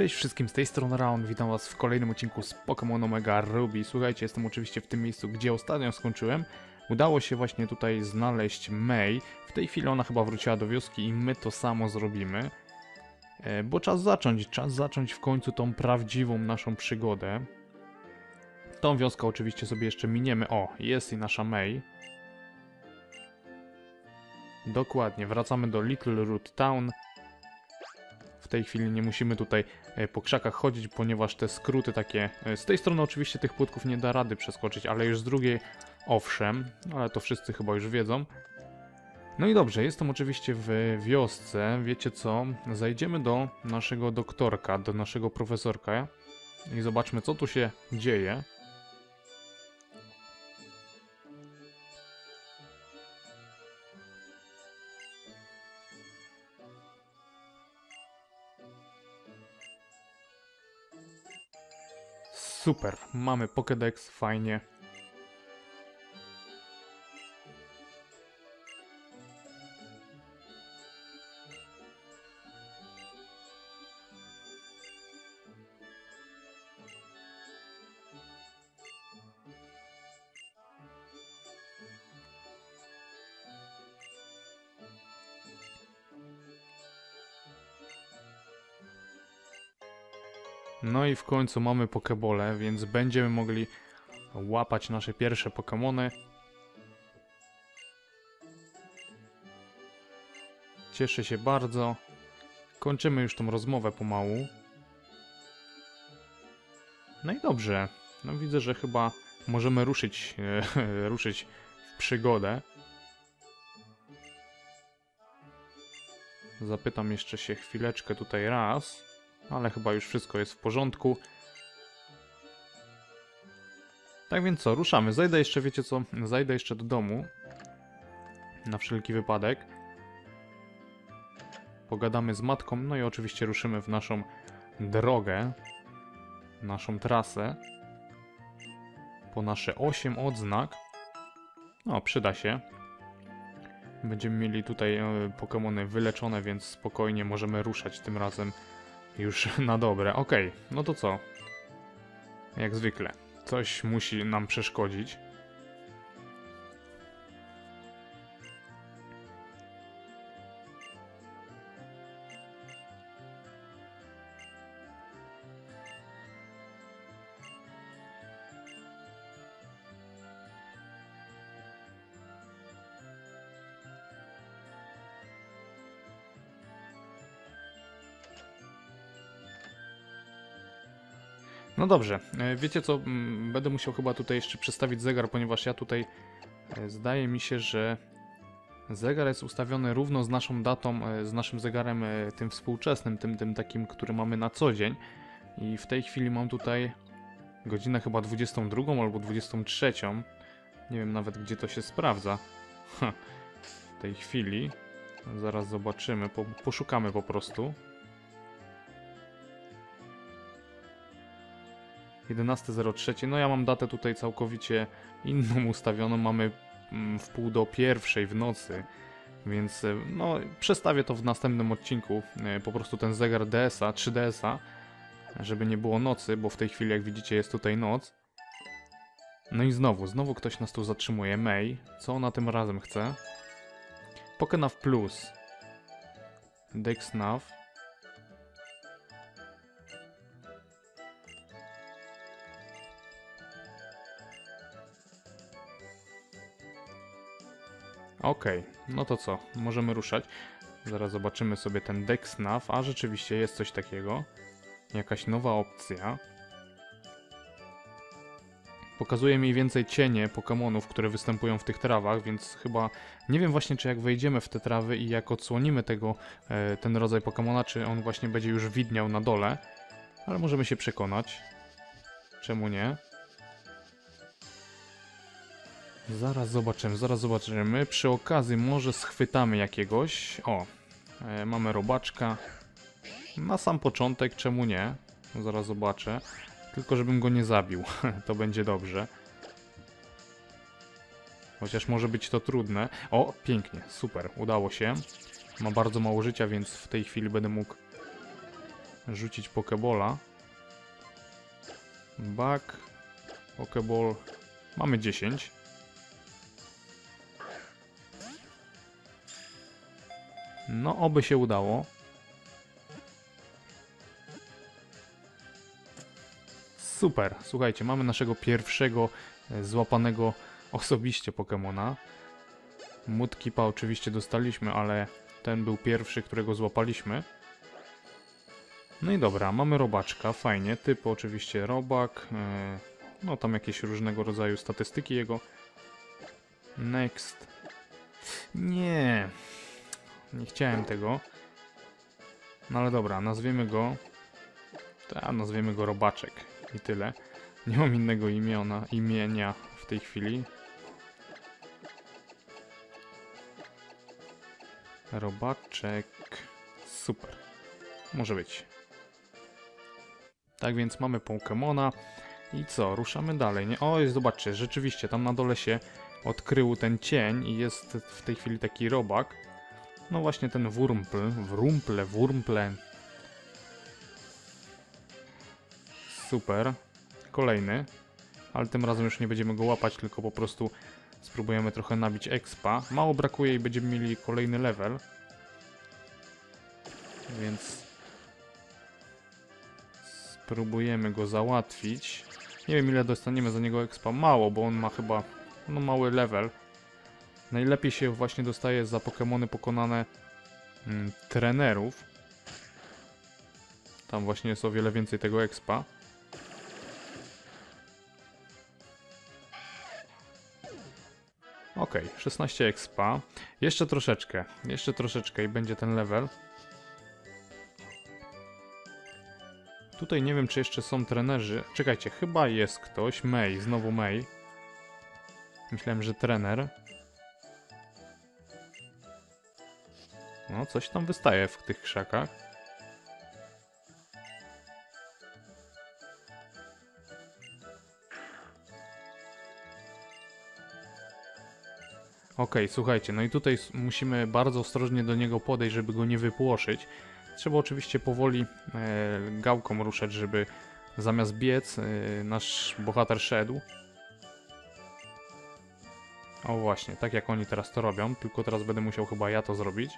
Cześć wszystkim, z tej strony Round, witam was w kolejnym odcinku z Pokémon Omega Ruby. Słuchajcie, jestem oczywiście w tym miejscu, gdzie ostatnio skończyłem. Udało się właśnie tutaj znaleźć May. W tej chwili ona chyba wróciła do wioski i my to samo zrobimy. E, Bo czas zacząć, czas zacząć w końcu tą prawdziwą naszą przygodę. Tą wioskę oczywiście sobie jeszcze miniemy. O, jest i nasza May. Dokładnie, wracamy do Little Root Town. Tej chwili nie musimy tutaj e, po krzakach chodzić, ponieważ te skróty takie... e, Z tej strony oczywiście tych płotków nie da rady przeskoczyć, ale już z drugiej owszem, ale to wszyscy chyba już wiedzą. No i dobrze, jestem oczywiście w wiosce. Wiecie co? Zajdziemy do naszego doktorka, do naszego profesorka i zobaczmy co tu się dzieje. Super, mamy Pokédex, fajnie. No i w końcu mamy Pokebole, więc będziemy mogli łapać nasze pierwsze Pokemony. Cieszę się bardzo. Kończymy już tą rozmowę pomału. No i dobrze. No widzę, że chyba możemy ruszyć, e, ruszyć w przygodę. Zapytam jeszcze się chwileczkę tutaj raz. Ale chyba już wszystko jest w porządku. Tak więc co, ruszamy. Zajdę jeszcze, wiecie co, zajdę jeszcze do domu. Na wszelki wypadek. Pogadamy z matką, no i oczywiście ruszymy w naszą drogę. Naszą trasę. Po nasze 8 odznak. No, przyda się. Będziemy mieli tutaj e, Pokémony wyleczone, więc spokojnie możemy ruszać tym razem już na dobre. Okej, no to co? Jak zwykle. Coś musi nam przeszkodzić. No dobrze, e, wiecie co, mm, będę musiał chyba tutaj jeszcze przestawić zegar, ponieważ ja tutaj e, zdaje mi się, że zegar jest ustawiony równo z naszą datą, e, z naszym zegarem tym współczesnym, tym, tym takim, który mamy na co dzień. I w tej chwili mam tutaj godzinę chyba 22 albo 23. Nie wiem nawet gdzie to się sprawdza. W tej chwili. Zaraz zobaczymy, po, poszukamy po prostu. 11.03. No ja mam datę tutaj całkowicie inną ustawioną. Mamy mm, w pół do pierwszej w nocy. Więc e, no przestawię to w następnym odcinku. e, Po prostu ten zegar DS-a, 3DS-a, żeby nie było nocy, bo w tej chwili jak widzicie jest tutaj noc. No i znowu, znowu ktoś nas tu zatrzymuje. May. Co ona tym razem chce? Pokenav Plus. Dexnav. Okej, no to co? Możemy ruszać. Zaraz zobaczymy sobie ten Dexnav. A rzeczywiście jest coś takiego. Jakaś nowa opcja. Pokazuje mniej więcej cienie Pokémonów, które występują w tych trawach, więc chyba nie wiem właśnie, czy jak wejdziemy w te trawy i jak odsłonimy tego, e, ten rodzaj Pokémona, czy on właśnie będzie już widniał na dole. Ale możemy się przekonać. Czemu nie? Zaraz zobaczymy, zaraz zobaczymy. Przy okazji może schwytamy jakiegoś. O, e, mamy robaczka. Na sam początek, czemu nie? Zaraz zobaczę. Tylko żebym go nie zabił, to będzie dobrze. Chociaż może być to trudne. O, pięknie, super, udało się. Ma bardzo mało życia, więc w tej chwili będę mógł rzucić Pokebola. Bak, Pokeball. Mamy 10. No, oby się udało. Super, słuchajcie, mamy naszego pierwszego e, złapanego osobiście Pokemona. Mudkipa oczywiście dostaliśmy, ale ten był pierwszy, którego złapaliśmy. No i dobra, mamy robaczka, fajnie, typ oczywiście robak, e, no tam jakieś różnego rodzaju statystyki jego. Next. Nie, nie chciałem tego. No ale dobra, nazwiemy go, ta, nazwiemy go robaczek i tyle. Nie mam innego imiona, imienia w tej chwili. Robaczek. Super. Może być. Tak więc mamy Pokemona. I co? Ruszamy dalej, nie? O, zobaczcie, rzeczywiście, tam na dole się odkrył ten cień i jest w tej chwili taki robak. No właśnie ten Wurmpl, Wrumple, Wurmple. Super. Kolejny. Ale tym razem już nie będziemy go łapać, tylko po prostu spróbujemy trochę nabić expa. Mało brakuje i będziemy mieli kolejny level. Więc spróbujemy go załatwić. Nie wiem ile dostaniemy za niego expa. Mało, bo on ma chyba no, mały level. Najlepiej się właśnie dostaje za Pokémony pokonane mm, trenerów. Tam właśnie jest o wiele więcej tego expa. Ok, 16 expa. Jeszcze troszeczkę, jeszcze troszeczkę i będzie ten level. Tutaj nie wiem, czy jeszcze są trenerzy. Czekajcie, chyba jest ktoś. May, znowu May. Myślałem, że trener. No, coś tam wystaje w tych krzakach. Okej, słuchajcie, no i tutaj musimy bardzo ostrożnie do niego podejść, żeby go nie wypłoszyć. Trzeba oczywiście powoli e, gałką ruszać, żeby zamiast biec e, nasz bohater szedł. O właśnie, tak jak oni teraz to robią, tylko teraz będę musiał chyba ja to zrobić.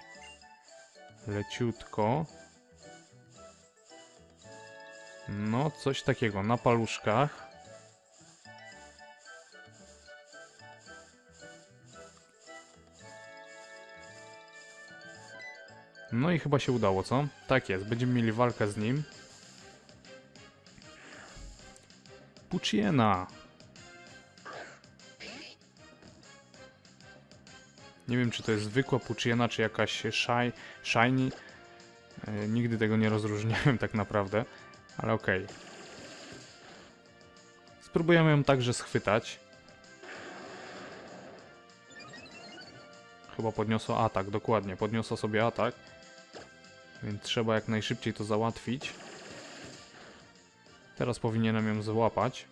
Leciutko. No, coś takiego, na paluszkach. No i chyba się udało, co? Tak jest, będziemy mieli walkę z nim. Pucciena. Nie wiem, czy to jest zwykła Pucciena, czy jakaś shy, shiny. E, nigdy tego nie rozróżniałem tak naprawdę, ale okej. Spróbujemy ją także schwytać. Chyba podniosła atak, dokładnie, podniosła sobie atak. Więc trzeba jak najszybciej to załatwić. Teraz powinienem ją złapać.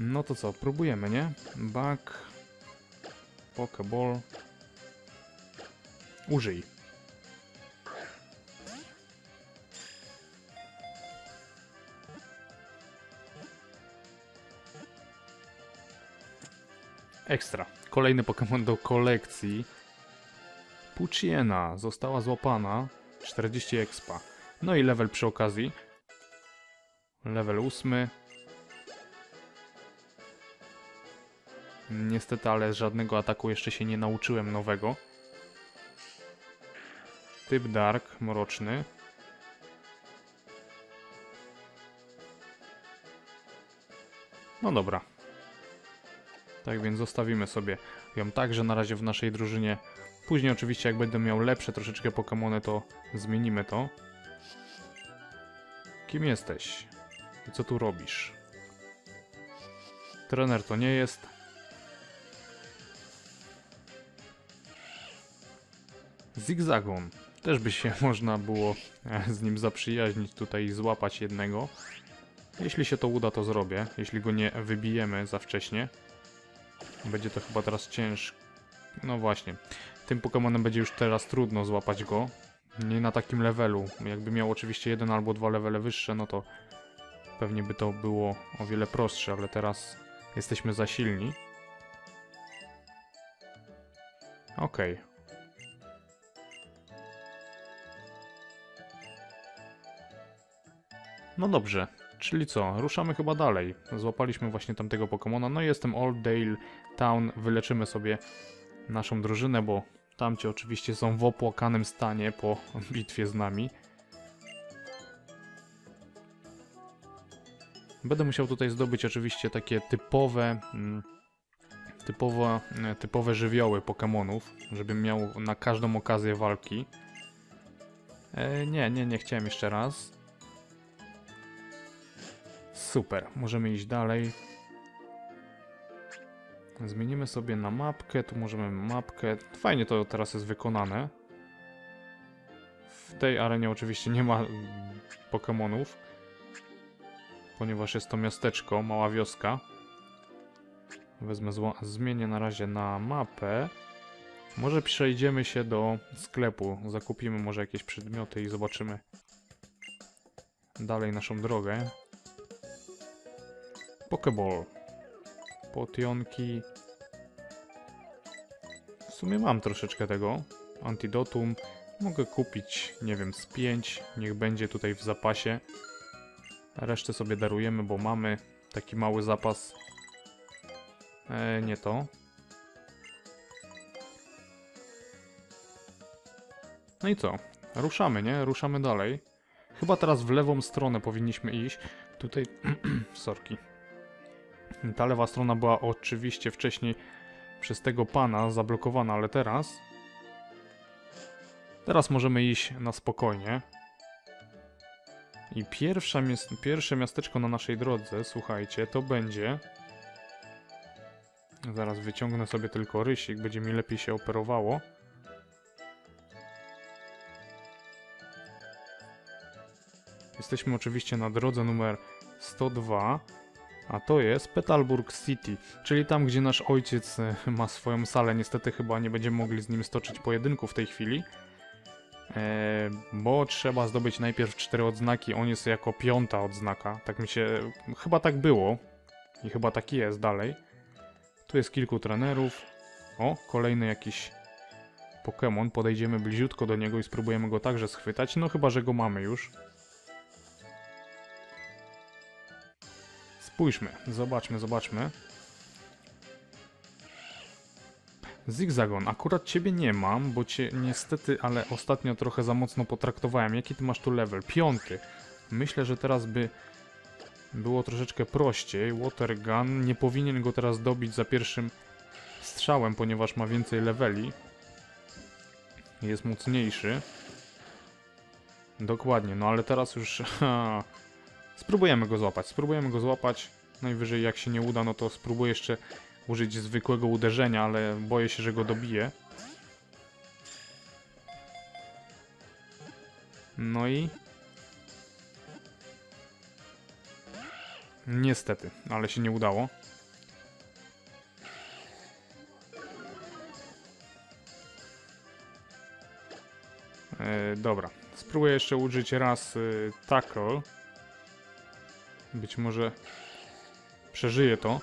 No to co, próbujemy, nie? Back. Pokeball. Użyj. Ekstra. Kolejny Pokémon do kolekcji. Pucciena została złapana. 40 expa. No i level przy okazji. Level 8. Niestety, ale żadnego ataku jeszcze się nie nauczyłem nowego. Typ Dark, mroczny. No dobra. Tak więc zostawimy sobie ją także na razie w naszej drużynie. Później oczywiście jak będę miał lepsze troszeczkę Pokémony, to zmienimy to. Kim jesteś? I co tu robisz? Trener to nie jest. Zigzagon. Też by się można było e, z nim zaprzyjaźnić tutaj i złapać jednego. Jeśli się to uda, to zrobię. Jeśli go nie wybijemy za wcześnie. Będzie to chyba teraz ciężko. No właśnie. tym Pokemonem będzie już teraz trudno złapać go. Nie na takim levelu. Jakby miał oczywiście jeden albo dwa levele wyższe, no to pewnie by to było o wiele prostsze, ale teraz jesteśmy za silni. Okej. No dobrze, czyli co? Ruszamy chyba dalej. Złapaliśmy właśnie tamtego Pokemona. No i jestem Old Dale Town. Wyleczymy sobie naszą drużynę, bo tamci oczywiście są w opłakanym stanie po bitwie z nami. Będę musiał tutaj zdobyć oczywiście takie typowe, mm, typowo, e, typowe żywioły Pokemonów, żebym miał na każdą okazję walki. E, nie, nie, nie chciałem jeszcze raz. Super, możemy iść dalej. Zmienimy sobie na mapkę, tu możemy mapkę. Fajnie to teraz jest wykonane. W tej arenie oczywiście nie ma Pokemonów, ponieważ jest to miasteczko, mała wioska. Wezmę, zmienię na razie na mapę. Może przejdziemy się do sklepu, zakupimy może jakieś przedmioty i zobaczymy dalej naszą drogę. Pokeball. Potionki. W sumie mam troszeczkę tego. Antidotum. Mogę kupić, nie wiem, z 5. Niech będzie tutaj w zapasie. Resztę sobie darujemy, bo mamy taki mały zapas. E, nie to. No i co? Ruszamy, nie? Ruszamy dalej. Chyba teraz w lewą stronę powinniśmy iść. Tutaj... Sorki. Ta lewa strona była oczywiście wcześniej przez tego pana zablokowana, ale teraz... Teraz możemy iść na spokojnie. I pierwsza pierwsze miasteczko na naszej drodze, słuchajcie, to będzie... Zaraz wyciągnę sobie tylko rysik, będzie mi lepiej się operowało. Jesteśmy oczywiście na drodze numer 102, a to jest Petalburg City, czyli tam, gdzie nasz ojciec e, ma swoją salę. Niestety chyba nie będziemy mogli z nim stoczyć pojedynku w tej chwili, e, bo trzeba zdobyć najpierw cztery odznaki. On jest jako piąta odznaka, tak mi się... chyba tak było i chyba tak jest dalej. Tu jest kilku trenerów. O, kolejny jakiś Pokémon. Podejdziemy bliziutko do niego i spróbujemy go także schwytać. No chyba, że go mamy już. Spójrzmy, zobaczmy, zobaczmy. Zigzagon, akurat ciebie nie mam, bo cię niestety, ale ostatnio trochę za mocno potraktowałem. Jaki ty masz tu level? Piąty. Myślę, że teraz by było troszeczkę prościej. Watergun, nie powinien go teraz dobić za pierwszym strzałem, ponieważ ma więcej leveli. Jest mocniejszy. Dokładnie, no ale teraz już... Spróbujemy go złapać, spróbujemy go złapać. Najwyżej jak się nie uda, no to spróbuję jeszcze użyć zwykłego uderzenia, ale boję się, że go dobiję. No i... Niestety, ale się nie udało. E, dobra, spróbuję jeszcze użyć raz y, tackle. Być może przeżyje to.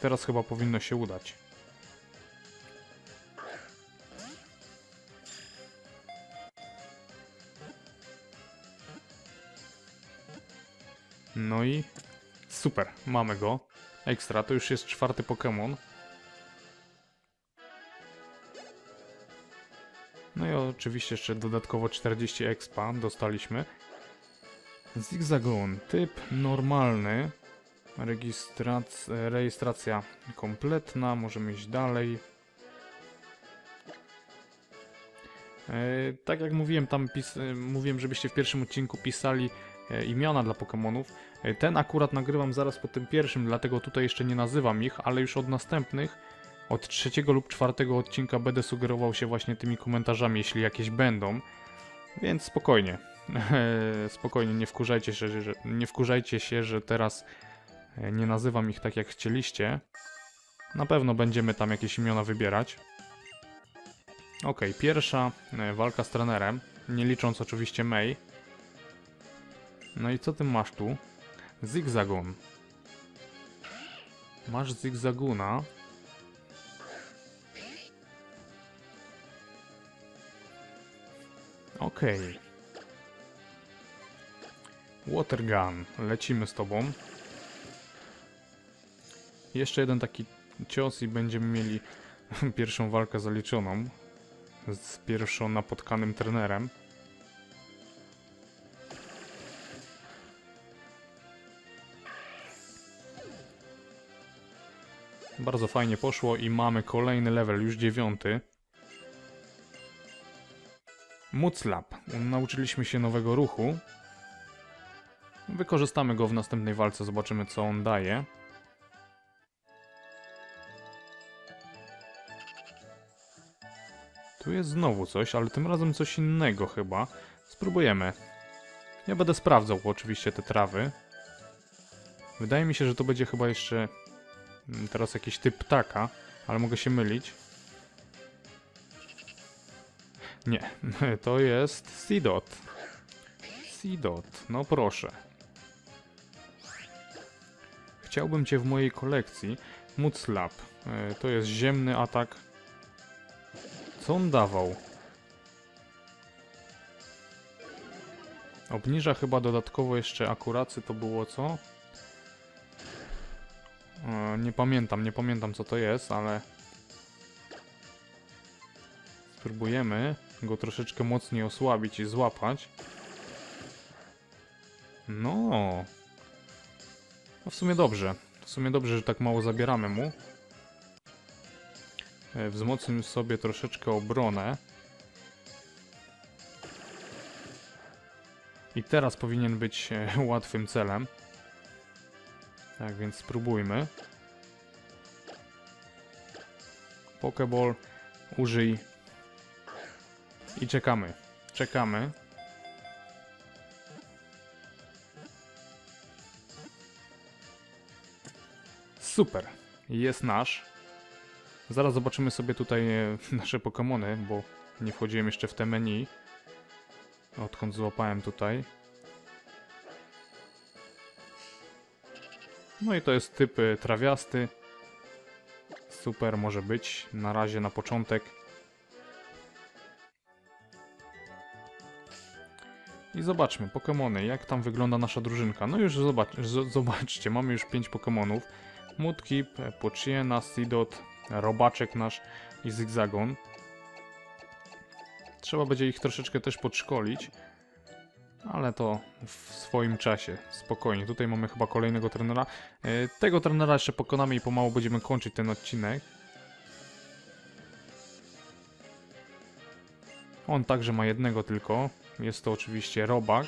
Teraz chyba powinno się udać. Super, mamy go. Ekstra, to już jest czwarty Pokémon. No i oczywiście jeszcze dodatkowo 40 expa dostaliśmy. Zigzagon, typ normalny. Rejestrac rejestracja kompletna, możemy iść dalej. E, tak jak mówiłem, tam pis mówiłem, żebyście w pierwszym odcinku pisali e, imiona dla Pokémonów. E, ten akurat nagrywam zaraz po tym pierwszym, dlatego tutaj jeszcze nie nazywam ich, ale już od następnych Od trzeciego lub czwartego odcinka będę sugerował się właśnie tymi komentarzami, jeśli jakieś będą. Więc spokojnie. spokojnie, nie wkurzajcie się, że, nie wkurzajcie się, że teraz e, nie nazywam ich tak jak chcieliście. Na pewno będziemy tam jakieś imiona wybierać. Ok, pierwsza e, walka z trenerem, nie licząc oczywiście May. No i co ty masz tu? Zigzagon. Masz zigzaguna. Okej. Watergun. Lecimy z tobą. Jeszcze jeden taki cios i będziemy mieli pierwszą walkę zaliczoną z pierwszą napotkanym trenerem. Bardzo fajnie poszło i mamy kolejny level, już dziewiąty. Muclap. Nauczyliśmy się nowego ruchu. Wykorzystamy go w następnej walce, zobaczymy co on daje. Tu jest znowu coś, ale tym razem coś innego chyba. Spróbujemy. Ja będę sprawdzał oczywiście te trawy. Wydaje mi się, że to będzie chyba jeszcze teraz jakiś typ ptaka, ale mogę się mylić. Nie, to jest Seedot. Seedot, no proszę. Chciałbym cię w mojej kolekcji. Muclap. E, To jest ziemny atak. Co on dawał? Obniża chyba dodatkowo jeszcze akurację, to było co? E, Nie pamiętam, nie pamiętam co to jest, ale... Spróbujemy go troszeczkę mocniej osłabić i złapać. No. No w sumie dobrze. W sumie dobrze, że tak mało zabieramy mu. E, Wzmocnimy sobie troszeczkę obronę. I teraz powinien być e, łatwym celem. Tak więc spróbujmy. Pokeball, użyj. I czekamy. Czekamy. Super. Jest nasz. Zaraz zobaczymy sobie tutaj e, nasze Pokémony, bo nie wchodziłem jeszcze w te menu. Odkąd złapałem tutaj. No i to jest typ e, trawiasty. Super może być. Na razie na początek. I zobaczmy, Pokémony, jak tam wygląda nasza drużynka. No już zobacz, zobaczcie, mamy już 5 Pokémonów. Mudkip, Pochiena, Seedot, Robaczek nasz i Zigzagon. Trzeba będzie ich troszeczkę też podszkolić. Ale to w swoim czasie, spokojnie. Tutaj mamy chyba kolejnego trenera. E, Tego trenera jeszcze pokonamy i pomału będziemy kończyć ten odcinek. On także ma jednego tylko. Jest to oczywiście robak.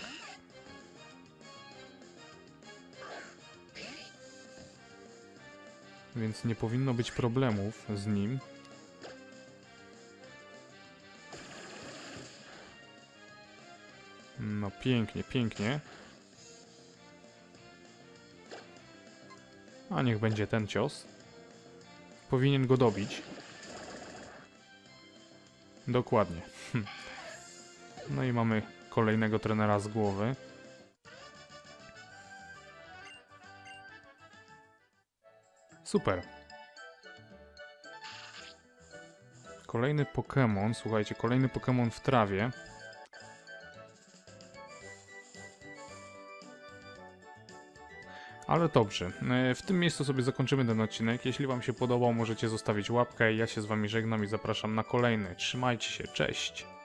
Więc nie powinno być problemów z nim. No pięknie, pięknie. A niech będzie ten cios. Powinien go dobić. Dokładnie. No i mamy kolejnego trenera z głowy. Super. Kolejny Pokémon, słuchajcie, kolejny Pokémon w trawie. Ale dobrze, e, w tym miejscu sobie zakończymy ten odcinek. Jeśli Wam się podobał, możecie zostawić łapkę. Ja się z Wami żegnam i zapraszam na kolejny. Trzymajcie się, cześć!